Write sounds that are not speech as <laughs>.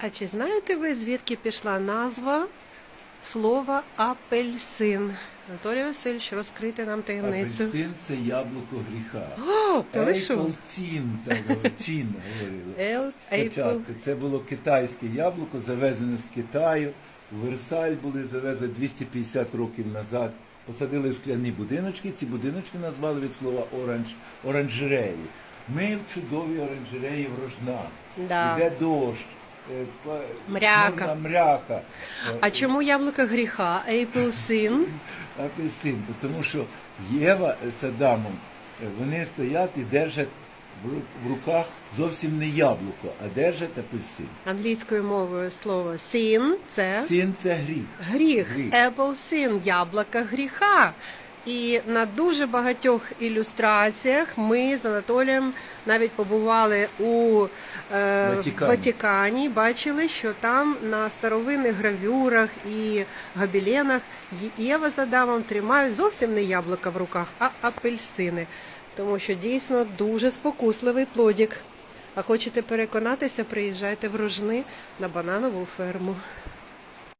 А чи знаєте ви, звідки пішла назва слова апельсин? Анатолій Васильович, розкрийте нам таємницю. Апельсин це яблуко гріха. <gasps> О, ви що? Чин <laughs> говорили. Спочатку це було китайське яблуко, завезене з Китаю. У Версаль були завезені 250 років назад. Посадили в скляні будиночки. Ці будиночки назвали від слова оранж, оранжереї. Ми в чудовій оранжереї в Рожнах. Да. Іде дощ. Е, Мряка. морна мряка. Е, А чому яблуко гріха? Апельсин? апельсин, тому що Єва з Адамом, е, вони стоять і держать в в руках зовсім не яблуко, а держать апельсин. Англійською мовою слово sin – це Син це гріх. гріх. Гріх. Apple sin – яблука гріха. І на дуже багатьох ілюстраціях ми з Анатолієм навіть побували у е, Ватикані. Ватикані, бачили, що там на старовинних гравюрах і гобеленах Єва з Адамом тримають зовсім не яблука в руках, а апельсини. Тому що дійсно дуже спокусливий плодік. А хочете переконатися, приїжджайте в Рожни на бананову ферму.